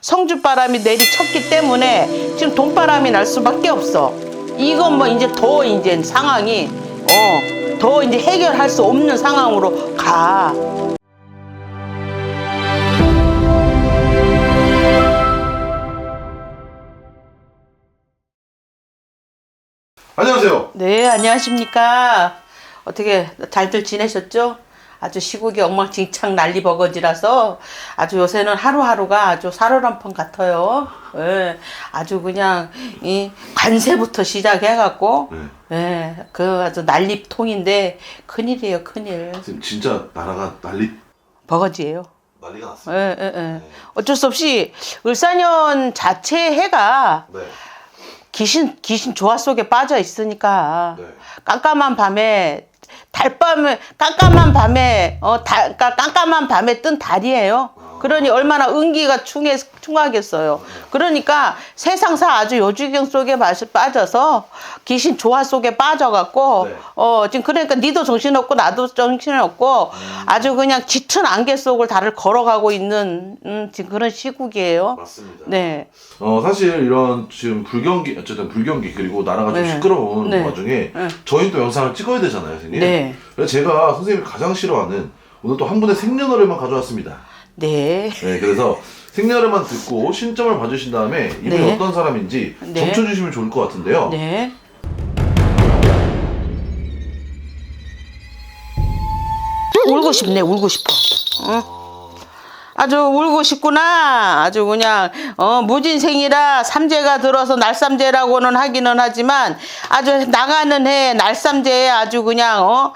성주바람이 내리쳤기 때문에 지금 돈바람이 날 수밖에 없어. 이건 뭐 이제 더 이제 상황이 어, 더 이제 해결할 수 없는 상황으로 가. 안녕하세요. 네, 안녕하십니까. 어떻게 잘들 지내셨죠? 아주 시국이 엉망진창 난리 버거지라서 아주 요새는 하루하루가 아주 살얼음판 같아요. 예, 아주 그냥 이 관세부터 시작해갖고, 예, 그 아주 난리통인데 큰일이에요, 큰일. 지금 진짜 나라가 난리 버거지예요. 난리가 났어요. 예, 예, 예. 어쩔 수 없이 을사년 자체 해가 네. 귀신 귀신 조화 속에 빠져 있으니까 네. 깜깜한 밤에 달밤에 깜깜한 밤에 어 달, 그러니까 깜깜한 밤에 뜬 달이에요. 그러니 얼마나 은기가 충해 충하겠어요. 그러니까 세상사 아주 요주경 속에 빠져서 귀신 조화 속에 빠져갖고 네. 어 지금 그러니까 니도 정신없고 나도 정신없고 아주 그냥 짙은 안개 속을 달을 걸어가고 있는 음, 지금 그런 시국이에요. 맞습니다. 네. 어 사실 이런 지금 불경기 어쨌든 불경기 그리고 나라가 좀 네. 시끄러운 네. 와중에 네. 저희 또 영상을 찍어야 되잖아요, 선생님. 네. 그래서 제가 선생님이 가장 싫어하는 오늘 또 한 분의 생년월일만 가져왔습니다. 네. 네, 그래서 생년월일만 듣고 신점을 봐주신 다음에 이분이 네. 어떤 사람인지 네. 점쳐주시면 좋을 것 같은데요. 네. 울고 싶네, 울고 싶어. 응? 아주 울고 싶구나. 아주 그냥 어, 무진생이라 삼재가 들어서 날삼재라고는 하기는 하지만 아주 나가는 해 날삼재에 아주 그냥 어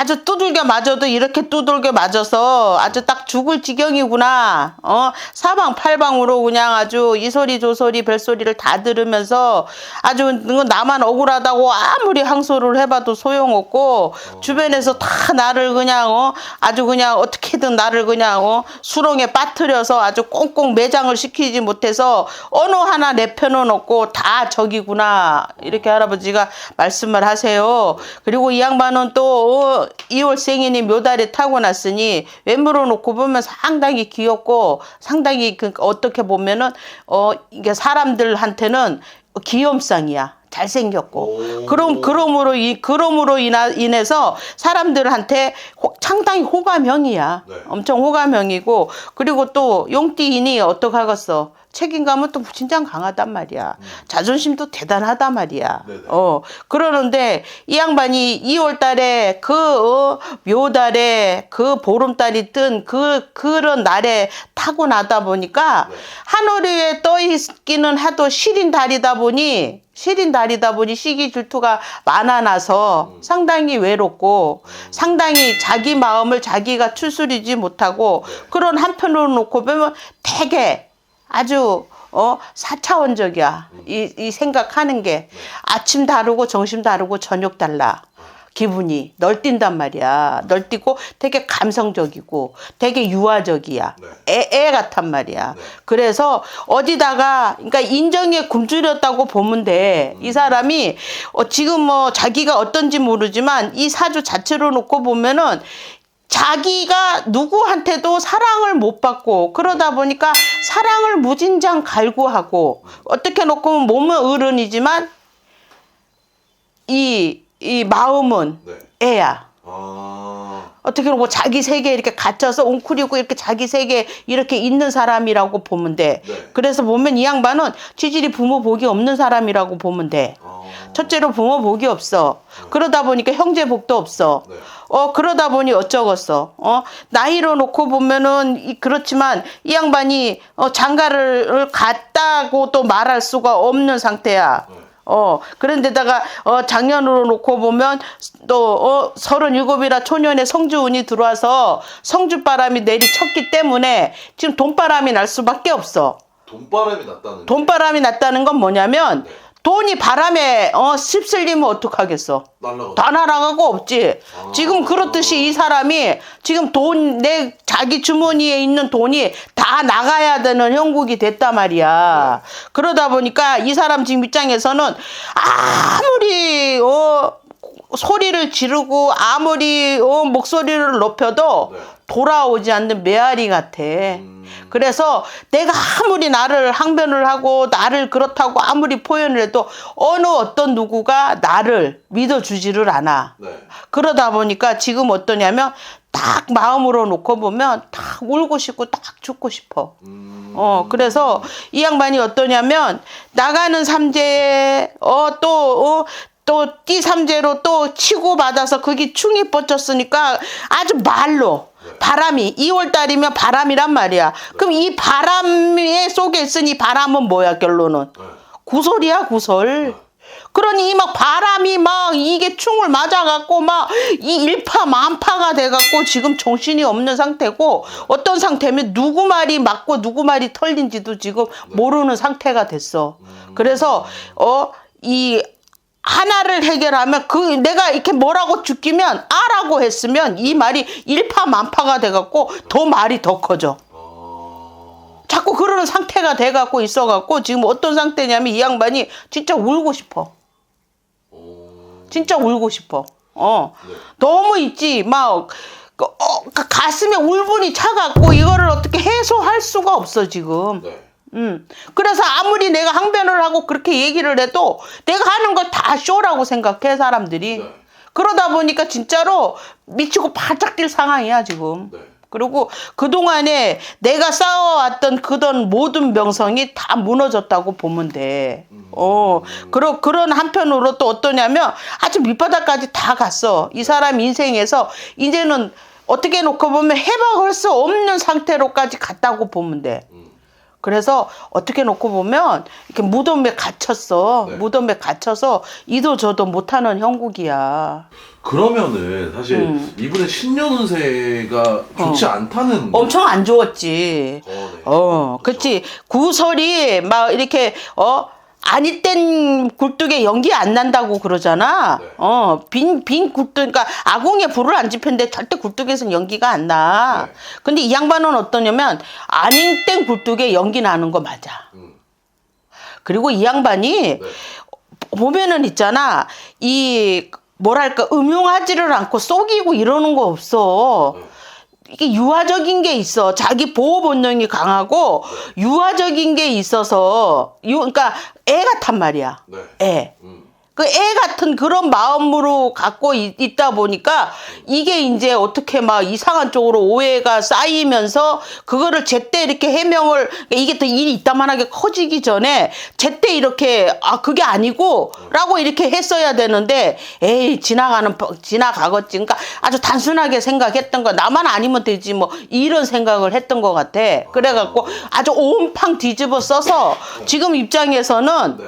아주 두들겨 맞아도 이렇게 두들겨 맞아서 아주 딱 죽을 지경이구나. 어? 사방팔방으로 그냥 아주 이 소리 저 소리 별소리를 다 들으면서 아주 나만 억울하다고 아무리 항소를 해봐도 소용없고 주변에서 다 나를 그냥 어? 아주 그냥 어떻게든 나를 그냥 어? 수렁에 빠뜨려서 아주 꽁꽁 매장을 시키지 못해서 어느 하나 내 편은 없고 다 적이구나. 이렇게 할아버지가 말씀을 하세요. 그리고 이 양반은 또 어, 2월 생일이 묘달에 타고났으니 외모로 놓고 보면 상당히 귀엽고 상당히 그 어떻게 보면은 어 이게 사람들한테는 귀염상이야. 잘생겼고 오. 그럼 그러므로 이 그러므로 인하, 인해서 사람들한테 호- 상당히 호감형이야. 네. 엄청 호감형이고 그리고 또 용띠인이 어떡하겠어. 책임감은 또 진짜 강하단 말이야. 자존심도 대단하단 말이야. 음. 네네. 어 그러는데 이 양반이 2월 달에 그 어, 묘달에 그 보름달이 뜬 그 그런 날에 타고 나다 보니까 네. 하늘에 떠 있기는 해도 시린 달이다 보니 시린 달이다 보니 시기 질투가 많아나서 상당히 외롭고 상당히 자기 마음을 자기가 추스리지 못하고 그런 한편으로 놓고 보면 되게 아주 어 사차원적이야. 이, 이 생각하는 게 아침 다르고 점심 다르고 저녁 달라. 기분이 널뛴단 말이야. 널뛰고 되게 감성적이고 되게 유아적이야. 애, 애 같단 말이야. 그래서 어디다가 그러니까 인정에 굶주렸다고 보면 돼 이 사람이 어, 지금 뭐 자기가 어떤지 모르지만 이 사주 자체로 놓고 보면은 자기가 누구한테도 사랑을 못 받고 그러다 보니까 사랑을 무진장 갈구하고 어떻게 놓고 보면 몸은 어른이지만 이, 이 마음은 네. 애야. 아, 어떻게 보면 자기 세계에 이렇게 갇혀서 웅크리고 이렇게 자기 세계에 이렇게 있는 사람이라고 보면 돼. 네. 그래서 보면 이 양반은 지질이 부모 복이 없는 사람이라고 보면 돼. 아, 첫째로 부모 복이 없어. 그러다 보니까 형제 복도 없어. 네. 어 그러다 보니 어쩌겠어. 어 나이로 놓고 보면은 이- 그렇지만 이 양반이 어 장가를 갔다고 또 말할 수가 없는 상태야. 어 그런데다가 어 작년으로 놓고 보면 또어 서른일곱이라 초년에 성주운이 들어와서 성주바람이 내리쳤기 때문에 지금 돈바람이 날 수밖에 없어. 돈바람이 났다는. 돈바람이 났다는 건 뭐냐면 돈이 바람에 어 휩쓸리면 어떡하겠어. 날라가. 다 날아가고 없지. 지금 그렇듯이 이 사람이 지금 돈, 내 자기 주머니에 있는 돈이 다 나가야 되는 형국이 됐단 말이야. 그러다 보니까 이 사람 지금 입장에서는 아무리, 어, 소리를 지르고 아무리 어, 목소리를 높여도 네. 돌아오지 않는 메아리 같아. 그래서 내가 아무리 나를 항변을 하고 나를 그렇다고 아무리 표현을 해도 어느 어떤 누구가 나를 믿어주지를 않아. 네. 그러다 보니까 지금 어떠냐면 딱 마음으로 놓고 보면 딱 울고 싶고 딱 죽고 싶어. 음. 어, 그래서 이 양반이 어떠냐면 나가는 삼재에 어, 또, 어, 또 띠 삼재로 또 치고 받아서 거기 충이 뻗쳤으니까 아주 말로 바람이 2월 달이면 바람이란 말이야. 그럼 이 바람에 속에 있으니 바람은 뭐야 결론은 네. 구설이야 구설. 그러니 막 바람이 막 이게 충을 맞아갖고 막 이 일파만파가 돼갖고 지금 정신이 없는 상태고 어떤 상태면 누구 말이 맞고 누구 말이 털린지도 지금 모르는 상태가 됐어. 그래서 어이 하나를 해결하면 그 내가 이렇게 뭐라고 죽기면 아라고 했으면 이 말이 일파만파가 돼갖고 더 말이 더 커져. 어. 자꾸 그러는 상태가 돼갖고 있어갖고 지금 어떤 상태냐면 이 양반이 진짜 울고 싶어. 어. 진짜 울고 싶어. 어. 네. 너무 있지. 막, 그, 어, 그 가슴에 울분이 차갖고 이거를 어떻게 해소할 수가 없어, 지금. 네. 음. 그래서 아무리 내가 항변을 하고 그렇게 얘기를 해도 내가 하는 거다 쇼라고 생각해, 사람들이. 네. 그러다 보니까 진짜로 미치고 바짝 뛸 상황이야, 지금. 네. 그리고 그동안에 내가 쌓아왔던 그던 모든 명성이 다 무너졌다고 보면 돼. 어, 그러, 그런 한편으로 또 어떠냐면 아주 밑바닥까지 다 갔어. 이 사람 인생에서 이제는 어떻게 놓고 보면 해박할 수 없는 상태로까지 갔다고 보면 돼. 그래서 어떻게 놓고 보면 이렇게 무덤에 갇혔어. 네. 무덤에 갇혀서 이도 저도 못하는 형국이야. 그러면은 사실 음. 이분의 신년운세가 좋지 않다는 어. 엄청 안 좋았지. 어, 네. 어, 그치. 구설이 막 이렇게, 어, 아니 땐 굴뚝에 연기 안 난다고 그러잖아. 네. 어, 빈, 빈 굴뚝, 그러니까 아궁이에 불을 안 지폈는데 절대 굴뚝에서는 연기가 안 나. 네. 근데 이 양반은 어떠냐면, 아닌 땐 굴뚝에 연기 나는 거 맞아. 음. 그리고 이 양반이 네. 보면은 있잖아. 이, 뭐랄까, 음흉하지를 않고 속이고 이러는 거 없어. 네. 이게 유아적인 게 있어. 자기 보호 본능이 강하고 유아적인 게 있어서 유 그러니까 애 같단 말이야. 네. 애. 음. 그 애 같은 그런 마음으로 갖고 있, 있다 보니까 이게 이제 어떻게 막 이상한 쪽으로 오해가 쌓이면서 그거를 제때 이렇게 해명을 이게 또 일이 이따만하게 커지기 전에 제때 이렇게 아 그게 아니고 라고 이렇게 했어야 되는데 에이 지나가는 법- 지나가겠지 그러니까 아주 단순하게 생각했던 거 나만 아니면 되지 뭐 이런 생각을 했던 것 같아 그래갖고 아주 온팡 뒤집어 써서 지금 입장에서는 네.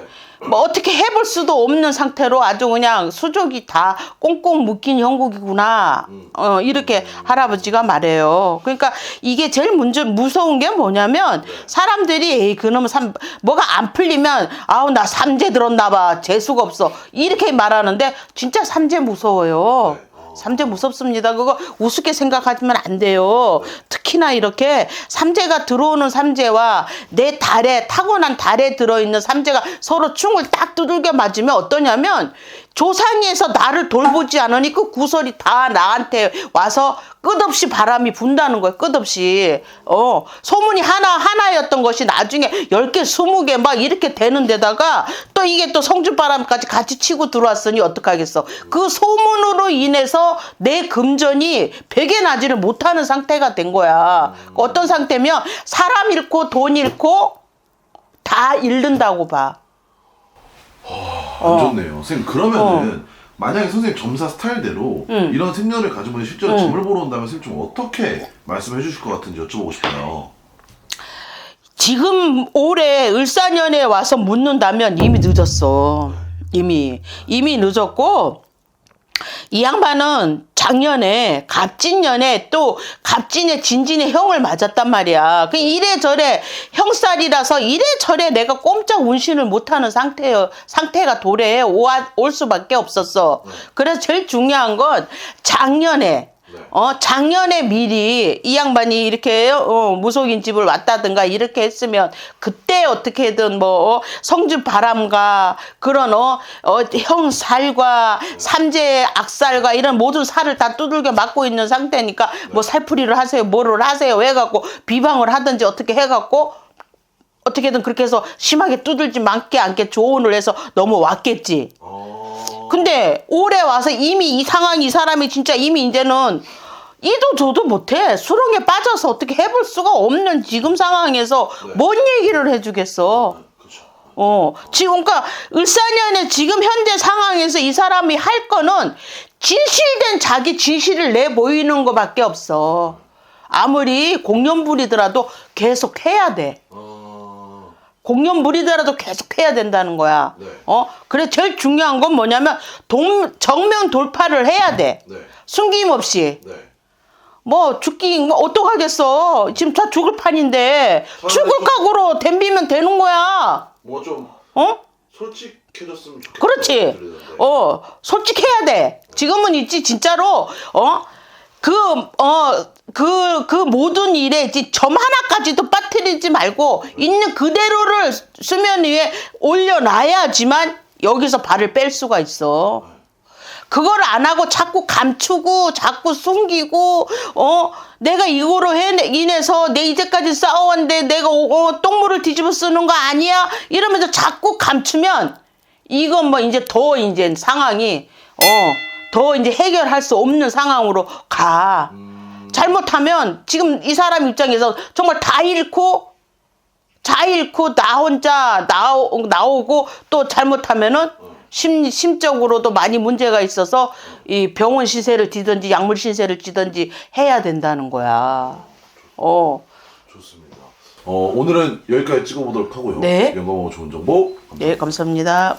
뭐 어떻게 해볼 수도 없는 상태로 아주 그냥 수족이 다 꽁꽁 묶인 형국이구나. 어, 이렇게 할아버지가 말해요. 그러니까 이게 제일 문제, 무서운 게 뭐냐면 사람들이 에이, 그놈 삼, 뭐가 안 풀리면 아우, 나 삼재 들었나 봐. 재수가 없어. 이렇게 말하는데 진짜 삼재 무서워요. 삼재 무섭습니다. 그거 우습게 생각하시면 안 돼요. 특히나 이렇게 삼재가 들어오는 삼재와 내 달에 타고난 달에 들어있는 삼재가 서로 충을 딱 두들겨 맞으면 어떠냐면 조상에서 나를 돌보지 않으니 그 구설이 다 나한테 와서 끝없이 바람이 분다는 거예요. 끝없이. 어, 소문이 하나, 하나였던 것이 나중에 10개, 20개 막 이렇게 되는 데다가 또 이게 또 성주바람까지 같이 치고 들어왔으니 어떡하겠어. 그 소문으로 인해서 내 금전이 베개 나지를 못하는 상태가 된 거야. 어떤 상태면 사람 잃고 돈 잃고 다 잃는다고 봐. 안 좋네요. 선생님 그러면은 만약에 선생님 점사 스타일대로 응. 이런 생년을 가진 분이 실제로 점을 보러 온다면 선생님 좀 어떻게 말씀해 주실 것 같은지 여쭤보고 싶어요. 지금 올해 을사년에 와서 묻는다면 이미 늦었어. 이미. 이미 늦었고, 이 양반은 작년에 갑진년에 또 갑진의 진진의 형을 맞았단 말이야. 그 이래저래 형살이라서 이래저래 내가 꼼짝 운신을 못하는 상태요. 상태가 도래해 오- 올 수밖에 없었어. 그래서 제일 중요한 건 작년에 어 작년에 미리 이 양반이 이렇게 어, 무속인 집을 왔다든가 이렇게 했으면 그때 어떻게든 뭐 어, 성주 바람과 그런 어, 어, 형 살과 삼재 악살과 이런 모든 살을 다 두들겨 맞고 있는 상태니까 뭐 살풀이를 하세요 뭐를 하세요 해갖고 비방을 하든지 어떻게 해갖고 어떻게든 그렇게 해서 심하게 두들지 않게 않게 조언을 해서 넘어왔겠지. 어... 근데 올해 와서 이미 이 상황 이 사람이 진짜 이미 이제는 이도 저도 못해 수렁에 빠져서 어떻게 해볼 수가 없는 지금 상황에서 뭔 얘기를 해주겠어. 그렇죠. 어 지금 그러니까 을사년의 지금 현재 상황에서 이 사람이 할 거는 진실된 자기 진실을 내 보이는 거밖에 없어. 아무리 공연불이더라도 계속 해야 돼. 어... 공연불이더라도 계속 해야 된다는 거야. 네. 어? 그래 제일 중요한 건 뭐냐면 동, 정면 돌파를 해야 돼. 네. 숨김없이. 네. 뭐 죽기 뭐 어떡하겠어. 지금 다 죽을 판인데 죽을 좀- 각오로 덤비면 되는 거야. 뭐 좀 어? 솔직해졌으면 좋겠다. 그렇지. 어, 솔직해야 돼. 지금은 있지, 진짜로, 어? 그, 어, 그, 그 모든 일에 점 하나까지도 빠뜨리지 말고, 있는 그대로를 수면 위에 올려놔야지만 여기서 발을 뺄 수가 있어. 그걸 안 하고 자꾸 감추고 자꾸 숨기고 어 내가 이거로 해 인해서 내 이제까지 싸워왔는데 내가 어, 똥물을 뒤집어 쓰는 거 아니야 이러면서 자꾸 감추면 이건 뭐 이제 더 이제 상황이 어 더 이제 해결할 수 없는 상황으로 가 잘못하면 지금 이 사람 입장에서 정말 다 잃고 다 잃고 나 혼자 나오, 나오고 또 잘못하면은 심, 심적으로도 많이 문제가 있어서 이 병원 신세를 지든지 약물 신세를 지든지 해야 된다는 거야. 어, 좋습니다. 어, 오늘은 여기까지 찍어보도록 하고요. 네. 영광하고 좋은 정보 예, 감사합니다.